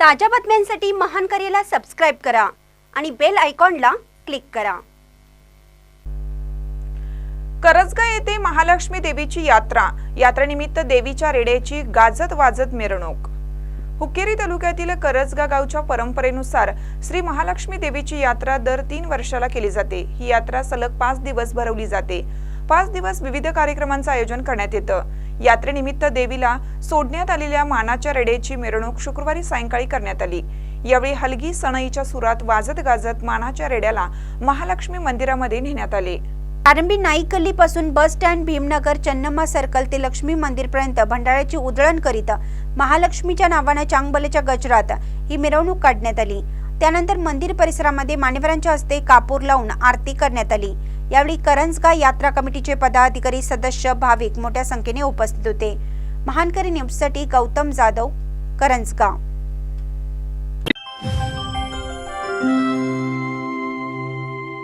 ताज्या बातम्यांसाठी महान करेला सबस्क्राईब करा आणि बेल आयकॉनला क्लिक करा. करजगा येथे महालक्ष्मी देवीची यात्रा. यात्रेनिमित्त देवीच्या रेड्याची गाजत वाजत मिरवणूक. हुक्केरी तालुक्यातील करजगा गावच्या परंपरेनुसार श्री महालक्ष्मी देवीची यात्रा दर तीन वर्षाला केली जाते. ही यात्रा सलग पाच दिवस भरवली जाते. पाच दिवस विविध कार्यक्रमांचं आयोजन करण्यात येतं. यात्रेनिमित्त देवीला सोडण्यात आलेल्या मानाच्या रेड्याची मिरवणूक शुक्रवारी सायंकाळी करण्यात आली. यावेळी हलगी सणईच्या सुरात वाजत गाजत मानाच्या रेड्याला महालक्ष्मी मंदिरामध्ये नेण्यात आले. प्रारंभी Naik गल्लीपासून bus stand Bhimnagar Channamma circle ते लक्ष्मी मंदिरपर्यंत भंडाऱ्याची उधळण करीत महालक्ष्मीच्या नावानं चांगबलेच्या गजरात ही मिरवणूक काढण्यात आली. त्यानंतर मंदिर परिसरामध्ये मान्यवरांच्या हस्ते कापूर लावून आरती करण्यात आली. यावेळी करंजगा यात्रा कमिटीचे पदाधिकारी सदस्य भाविक मोठ्या संख्येने उपस्थित होते. महानकरी न्यूजसाठी गौतम जाधव करंजगाव